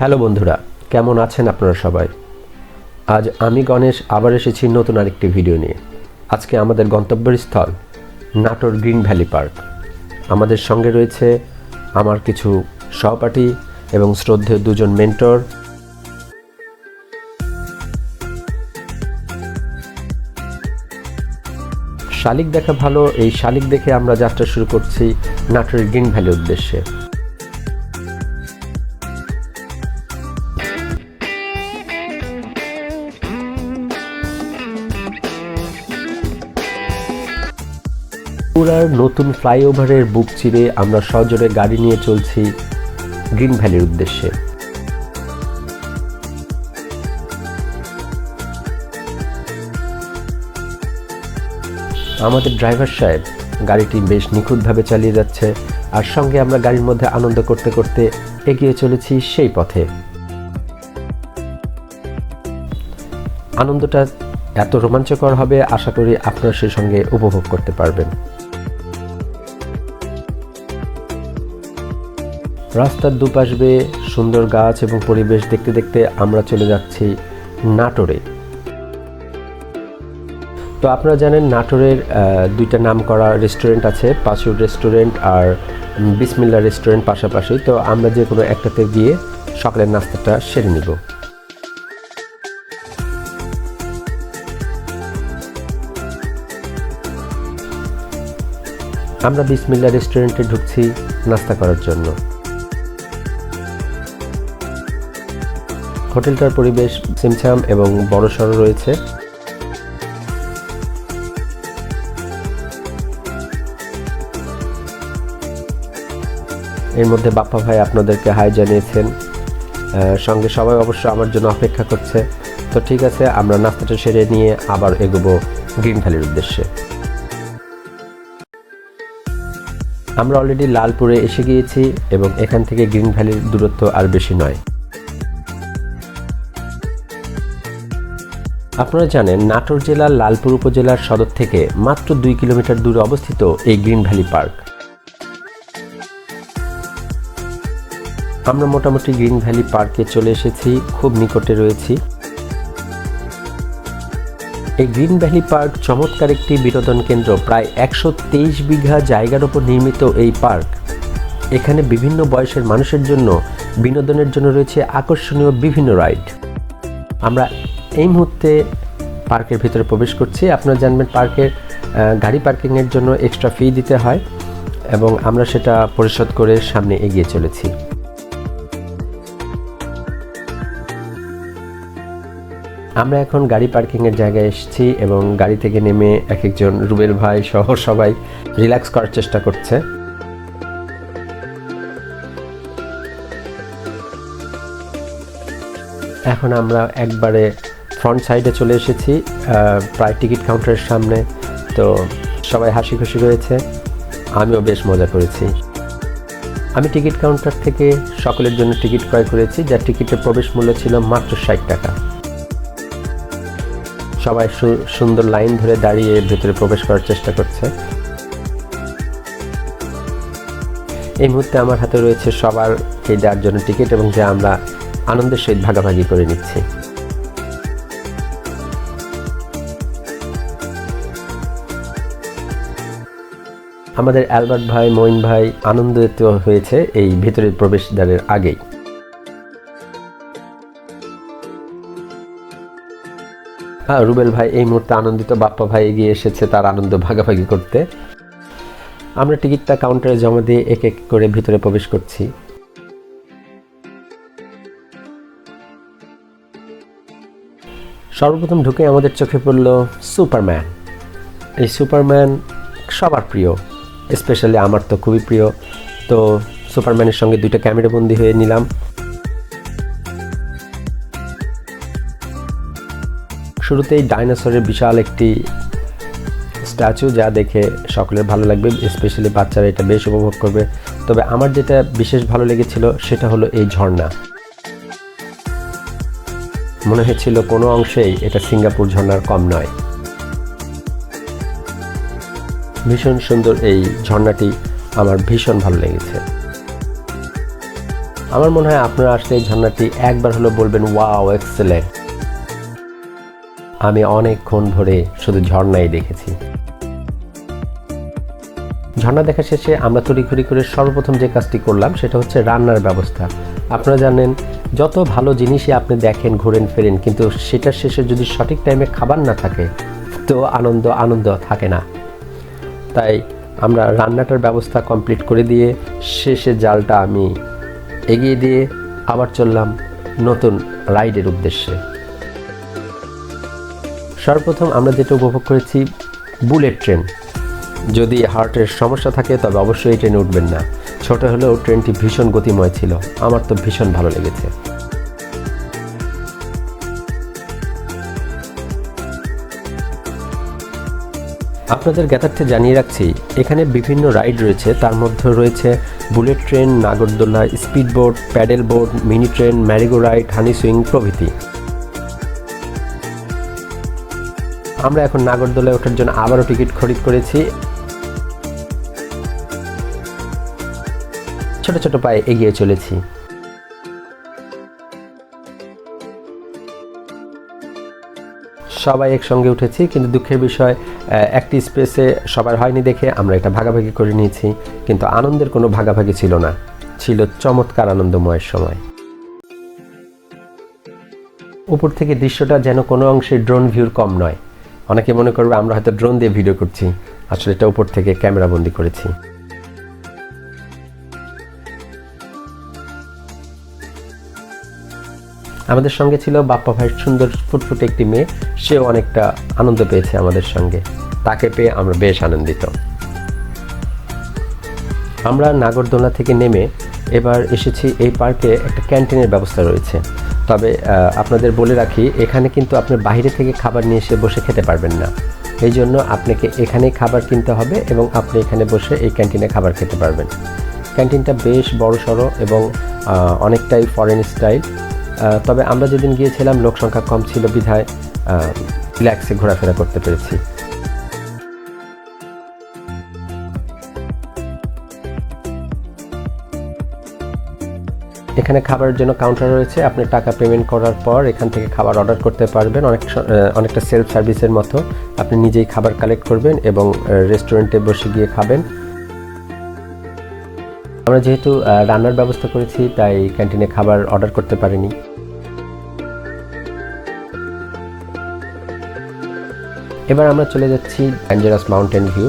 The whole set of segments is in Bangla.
হ্যালো বন্ধুরা, কেমন আছেন আপনারা সবাই? আজ আমি গণেশ আবার এসেছি নতুন আরেকটি ভিডিও নিয়ে। আজকে আমাদের গন্তব্যের স্থল নাটোর গ্রিন ভ্যালি পার্ক। আমাদের সঙ্গে রয়েছে আমার কিছু সহপাঠী এবং শ্রদ্ধেয় দুজন মেন্টর। শালিক দেখা ভালো, এই শালিক দেখে আমরা যাত্রা শুরু করছি নাটোরের গ্রিন ভ্যালির উদ্দেশ্যে। পুরার নতুন ফ্লাইওভারের বুক চিরে আমরা সজোরে গাড়ি নিয়ে চলছি গ্রিন ভ্যালির উদ্দেশ্যে। আমাদের ড্রাইভার সাহেব গাড়িটি বেশ নিখুঁতভাবে চালিয়ে যাচ্ছে আর সঙ্গে আমরা গাড়ির মধ্যে আনন্দ করতে করতে এগিয়ে চলেছি সেই পথে। আনন্দটা এত রোমাঞ্চকর হবে, আশা করি আপনারা সেই সঙ্গে উপভোগ করতে পারবেন। রাস্তার দুপাশ বেয়ে সুন্দর গাছ এবং পরিবেশ দেখতে দেখতে আমরা চলে যাচ্ছি নাটোরে। তো আপনারা জানেন নাটোরের দুইটা নাম করা রেস্টুরেন্ট আছে, পাঁচুর রেস্টুরেন্ট আর বিসমিল্লা রেস্টুরেন্ট পাশাপাশি। তো আমরা যে কোনো একটাতে গিয়ে সকালের নাস্তাটা সেরে নিব। আমরা বিসমিল্লা রেস্টুরেন্টে ঢুকছি নাস্তা করার জন্য। হোটেলটার পরিবেশ সিমছাম এবং বড়সড় রয়েছে। এর মধ্যে বাপ্পা ভাই আপনাদেরকে হাই জানিয়েছেন। সঙ্গে সবাই অবশ্য আমার জন্য অপেক্ষা করছে। তো ঠিক আছে, আমরা নাস্তাটা সেরে নিয়ে আবার এগোবো গ্রিন ভ্যালির উদ্দেশ্যে। আমরা অলরেডি লালপুরে এসে গিয়েছি এবং এখান থেকে গ্রিন ভ্যালির দূরত্ব আর বেশি নয়। আপনারা জানেন, নাটোর জেলার লালপুর উপজেলার সদর থেকে মাত্র দুই কিলোমিটার দূরে অবস্থিত এই গ্রিন ভ্যালি পার্ক। আমরা মোটামুটি গ্রিন ভ্যালি পার্কে চলে এসেছি, খুব নিকটে রয়েছি। এই গ্রিন ভ্যালি পার্ক চমৎকার একটি বিনোদন কেন্দ্র, প্রায় একশো তেইশ বিঘা জায়গার উপর নির্মিত এই পার্ক। এখানে বিভিন্ন বয়সের মানুষের জন্য বিনোদনের জন্য রয়েছে আকর্ষণীয় বিভিন্ন রাইড। আমরা এই মুহূর্তে পার্কের ভিতরে প্রবেশ করছি। আপনারা জানবেন পার্কের গাড়ি পার্কিংয়ের জন্য এক্সট্রা ফি দিতে হয় এবং আমরা সেটা পরিশোধ করে সামনে এগিয়ে চলেছি। আমরা এখন গাড়ি পার্কিংয়ের জায়গায় এসেছি এবং গাড়ি থেকে নেমে এক একজন রুবেল ভাই সহ সবাই রিল্যাক্স করার চেষ্টা করছে। এখন আমরা একবারে ফ্রন্ট সাইডে চলে এসেছি প্রায় টিকিট কাউন্টারের সামনে। তো সবাই হাসি খুশি রয়েছে আমিও বেশ মজা করেছি। আমি টিকিট কাউন্টার থেকে সকলের জন্য টিকিট ক্রয় করেছি, যার টিকিটের প্রবেশ মূল্য ছিল মাত্র ষাট টাকা। সবাই সুন্দর লাইন ধরে দাঁড়িয়ে ভেতরে প্রবেশ করার চেষ্টা করছে। এই মুহূর্তে আমার হাতে রয়েছে সবার এই যার জন্য টিকিট এবং যা আমরা আনন্দের সহিত ভাগাভাগি করে নিচ্ছি। আমাদের অ্যালবার্ট ভাই, মঈন ভাই আনন্দিত হয়েছে এই ভেতরের প্রবেশদ্বারের আগেই। হ্যাঁ রুবেল ভাই এই মুহূর্তে আনন্দিত, বাপ্পা ভাই এগিয়ে এসেছে তার আনন্দ ভাগাভাগি করতে। আমরা টিকিটটা কাউন্টারে জমা দিয়ে এক এক করে ভিতরে প্রবেশ করছি। সর্বপ্রথম ঢুকে আমাদের চোখে পড়ল সুপারম্যান। এই সুপারম্যান সবার প্রিয়। স্পেশালি আমার তো খুবই প্রিয়। তো সুপারম্যানের সঙ্গে দুইটা ক্যামেরা বন্দি হয়ে নিলাম। শুরুতেই ডাইনোসরের বিশাল একটি স্ট্যাচু যা দেখে সকলের ভালো লাগবে স্পেশালি বাচ্চারা এটা বেশ উপভোগ করবে। তবে আমার যেটা বিশেষ ভালো লেগেছিল, সেটা হলো এই ঝর্ণা। মনে হয়েছিল কোনো অংশেই এটা সিঙ্গাপুর ঝর্ণার কম নয়। ভীষণ সুন্দর এই ঝর্ণাটি আমার ভীষণ ভালো লেগেছে। আমার মনে হয় আপনারা আসলে এই ঝর্ণাটি একবার হলো বলবেন, ওয়াও, এক্সেলেন্ট। আমি অনেকক্ষণ ধরে শুধু ঝর্ণাই দেখেছি। ঝর্ণা দেখা শেষে আমরা তড়িঘড়ি করে সর্বপ্রথম যে কাজটি করলাম, সেটা হচ্ছে রান্নার ব্যবস্থা। আপনারা জানেন, যত ভালো জিনিসই আপনি দেখেন, ঘোরেন, ফেরেন, কিন্তু সেটার শেষে যদি সঠিক টাইমে খাবার না থাকে, তো আনন্দ আনন্দ থাকে না। তাই আমরা রান্নাটার ব্যবস্থা কমপ্লিট করে দিয়ে শেষে জালটা আমি এগিয়ে দিয়ে আবার চললাম নতুন রাইডের উদ্দেশ্যে। সর্বপ্রথম আমরা যেটা উপভোগ করেছি, বুলেট ট্রেন। যদি হার্টের সমস্যা থাকে, তবে অবশ্যই ট্রেনে উঠবেন না। ছোট হলেও ট্রেনটি ভীষণ গতিময় ছিল। আমার তো ভীষণ ভালো লেগেছে। আপনাদের জ্ঞাতার্থে জানিয়ে রাখছি, এখানে বিভিন্ন রাইড রয়েছে। তার মধ্যে রয়েছে বুলেট ট্রেন, নাগরদোলা speed boat paddle boat mini train, merry go ride, honey swing প্রভৃতি। আমরা এখন নাগরদোলায় ওঠার জন্য আবারও টিকিট খরিদ করেছি। ছোট ছোট পায়ে এগিয়ে চলেছি। সবাই একসঙ্গে উঠেছি, কিন্তু দুঃখের বিষয় একটি স্পেসে সবার হয়নি দেখে আমরা এটা ভাগাভাগি করে নিয়েছি, কিন্তু আনন্দের কোনো ভাগাভাগি ছিল না। ছিল চমৎকার আনন্দময়ের সময়। উপর থেকে দৃশ্যটা যেন কোনো অংশে ড্রোন ভিউর কম নয়। অনেকে মনে করবে আমরা হয়তো ড্রোন দিয়ে ভিডিও করছি, আসলে এটা উপর থেকে ক্যামেরা বন্দি করেছি। আমাদের সঙ্গে ছিল বাপ্পা ভাইয়ের সুন্দর ফুটফুটে একটি মেয়ে। সেও অনেকটা আনন্দ পেয়েছে আমাদের সঙ্গে। তাকে পেয়ে আমরা বেশ আনন্দিত। আমরা নাগরদোলা থেকে নেমে এবার এসেছি এই পার্কে একটা ক্যান্টিনের ব্যবস্থা রয়েছে। তবে আপনাদের বলে রাখি, এখানে কিন্তু আপনি বাইরে থেকে খাবার নিয়ে এসে বসে খেতে পারবেন না। এই জন্য আপনাকে এখানেই খাবার কিনতে হবে এবং আপনি এখানে বসে এই ক্যান্টিনে খাবার খেতে পারবেন। ক্যান্টিনটা বেশ বড় সড়ো এবং অনেকটাই ফরেন স্টাইল তবে আমরা যেদিন গিয়েছিলাম, লোক সংখ্যা কম ছিল বিধায় রিল্যাক্সে ঘোরাফেরা করতে পেরেছি। এখানে খাবারের জন্য কাউন্টার রয়েছে। আপনি টাকা পেমেন্ট করার পর এখান থেকে খাবার অর্ডার করতে পারবেন। অনেক অনেকটা সেলফ সার্ভিসের মতো। আপনি নিজেই খাবার কালেক্ট করবেন এবং রেস্টুরেন্টে বসে গিয়ে খাবেন। আমরা যেহেতু রান্নার ব্যবস্থা করেছি, তাই ক্যান্টিনে খাবার অর্ডার করতে পারিনি। এবার আমরা চলে যাচ্ছি ডেঞ্জারাস মাউন্টেন ভিউ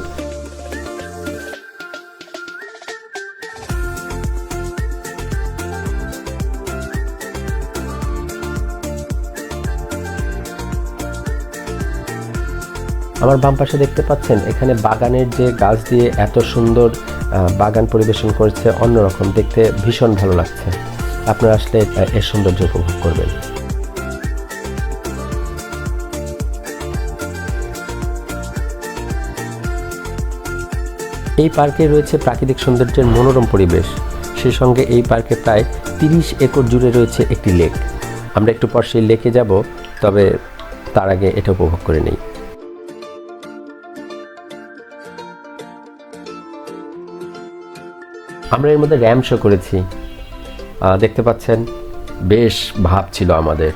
আমার বাম পাশে দেখতে পাচ্ছেন, এখানে বাগানের যে গাছ দিয়ে এত সুন্দর বাগান পরিবেশন করেছে, অন্যরকম দেখতে ভীষণ ভালো লাগছে। আপনারা আসলে এর সৌন্দর্য উপভোগ করবেন। এই পার্কে রয়েছে প্রাকৃতিক সৌন্দর্যের মনোরম পরিবেশ। সেই সঙ্গে এই পার্কে প্রায় তিরিশ একর জুড়ে রয়েছে একটি লেক। আমরা একটু পর সেই লেকে যাব, তবে তার আগে এটা উপভোগ করে নেই। আমরা এর মধ্যে র্যাম শো করেছি। দেখতে পাচ্ছেন, বেশ ভাব ছিল আমাদের।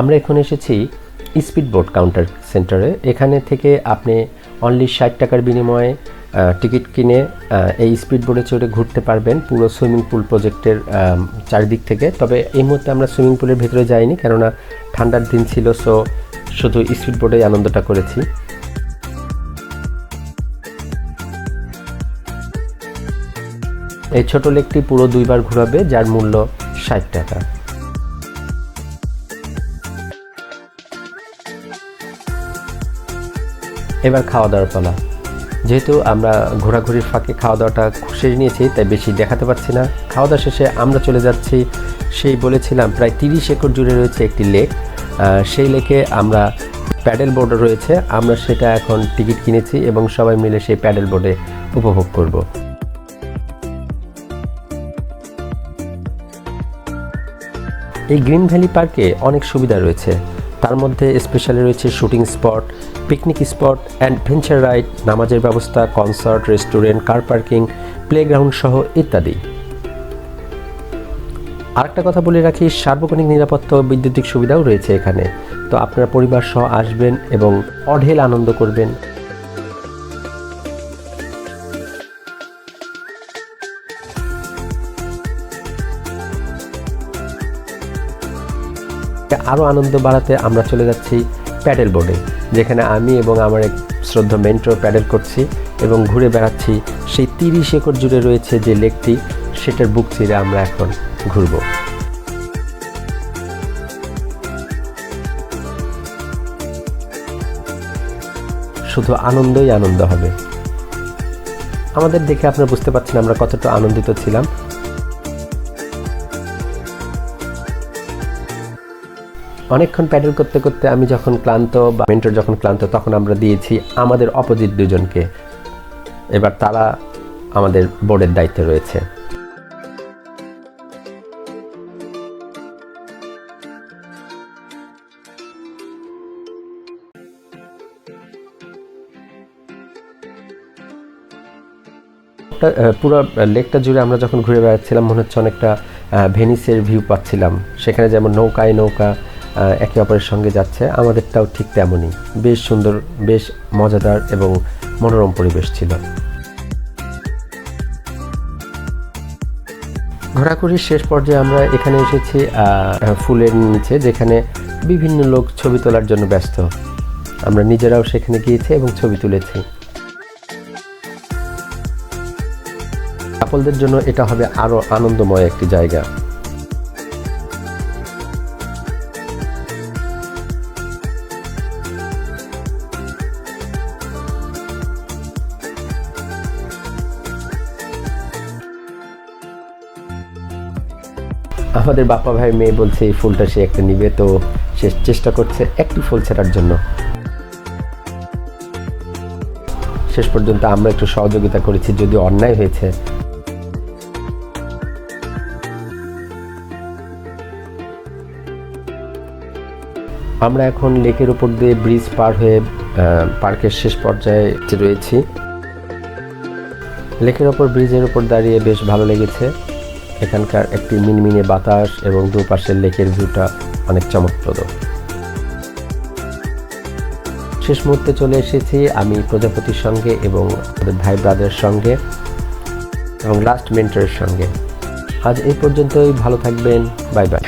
আমরা এখন এসেছি স্পিড বোট কাউন্টার সেন্টারে। এখানে থেকে আপনি অনলি ষাট টাকার বিনিময়ে টিকিট কিনে এই স্পিড বোটে চড়ে ঘুরতে পারবেন পুরো সুইমিং পুল প্রজেক্টের চারিদিক থেকে। তবে এই মুহূর্তে আমরা সুইমিং পুলের ভেতরে যাইনি, কেননা ঠান্ডার দিন ছিল, সো শুধু স্পিড বোটেই আনন্দটা করেছি। এই ছোট লেকটি পুরো দুইবার ঘোরাবে, যার মূল্য ষাট টাকা। এবার খাওয়া দাওয়ার পালা। যেহেতু আমরা ঘোরাঘুরির ফাঁকে খাওয়া দাওয়াটা সেরে নিয়েছি, তাই বেশি দেখাতে পারছি না। খাওয়া দাওয়া শেষে আমরা চলে যাচ্ছি সেই বলেছিলাম প্রায় তিরিশ একর জুড়ে রয়েছে একটি লেক। সেই লেকে আমরা প্যাডেল বোর্ড রয়েছে। আমরা সেটা এখন টিকিট কিনেছি এবং সবাই মিলে সেই প্যাডেল বোর্ডে উপভোগ করব। এই গ্রিন ভ্যালি পার্কে অনেক সুবিধা রয়েছে। তার মধ্যে স্পেশালি রয়েছে shooting spot picnic spot, adventure ride, নামাজের ব্যবস্থা, concert, restaurant, car parking, playground সহ ইত্যাদি। আরেকটা কথা বলে রাখি, সার্বক্ষণিক নিরাপত্তা ও বৈদ্যুতিক সুবিধাও রয়েছে এখানে। তো আপনারা পরিবার সহ আসবেন এবং অঢেল আনন্দ করবেন। আরও আনন্দ বাড়াতে আমরা চলে যাচ্ছি প্যাডেল বোর্ডে। যেখানে আমি এবং আমার এক শ্রদ্ধা মেন্টর প্যাডেল করছি এবং ঘুরে বেড়াচ্ছি, সেই তিরিশ একর জুড়ে রয়েছে যে লেকটি, সেটার বুক চিরে আমরা এখন ঘুরবো। শুধু আনন্দই আনন্দ হবে। আমাদের দেখে আপনারা বুঝতে পারছেন আমরা কতটা আনন্দিত ছিলাম। অনেকক্ষণ প্যাডেল করতে করতে আমি যখন ক্লান্ত বা মেন্টর যখন ক্লান্ত, তখন আমরা দিয়েছি আমাদের অপোজিট দুজনকে। এবার তারা আমাদের বোর্ডের দায়িত্বে রয়েছে। পুরো লেকটা জুড়ে আমরা যখন ঘুরে বেড়াচ্ছিলাম, মনে হচ্ছে অনেকটা ভেনিসের ভিউ পাচ্ছিলাম। সেখানে যেমন নৌকায় নৌকা একে অপরের সঙ্গে যাচ্ছে, আমাদেরটাও ঠিক তেমনই। বেশ সুন্দর, বেশ মজাদার এবং মনোরম পরিবেশ ছিল। ঘোরাঘুরির শেষ পর্যায়ে আমরা এখানে এসেছি ফুলের নিচে, যেখানে বিভিন্ন লোক ছবি তোলার জন্য ব্যস্ত। আমরা নিজেরাও সেখানে গিয়েছি এবং ছবি তুলেছি। কাপলদের জন্য এটা হবে আরও আনন্দময় একটি জায়গা। আমাদের বাপ্পা ভাই মেয়ে বলছে, এই ফুলটা সে একটা নিবে। তো সে চেষ্টা করছে একটু ফুল ছেড়ার জন্য। শেষ পর্যন্ত আমরা একটু সহযোগিতা করেছি যদি অন্যায় হয়েছে। আমরা এখন লেকের উপর দিয়ে ব্রিজ পার হয়ে পার্কের শেষ পর্যায়ে রয়েছি। লেকের ওপর, ব্রিজের উপর দাঁড়িয়ে বেশ ভালো লেগেছে। এখানকার একটি মিনমিনে বাতাস এবং দুপাশের লেকের ভিউটা অনেক চমকপ্রদ। শেষ মুহূর্তে চলে এসেছি আমি প্রজাপতির সঙ্গে এবং আমাদের ভাই ব্রাদারের সঙ্গে এবং লাস্ট মেন্টরের সঙ্গে। আজ এই পর্যন্তই, ভালো থাকবেন বাই বাই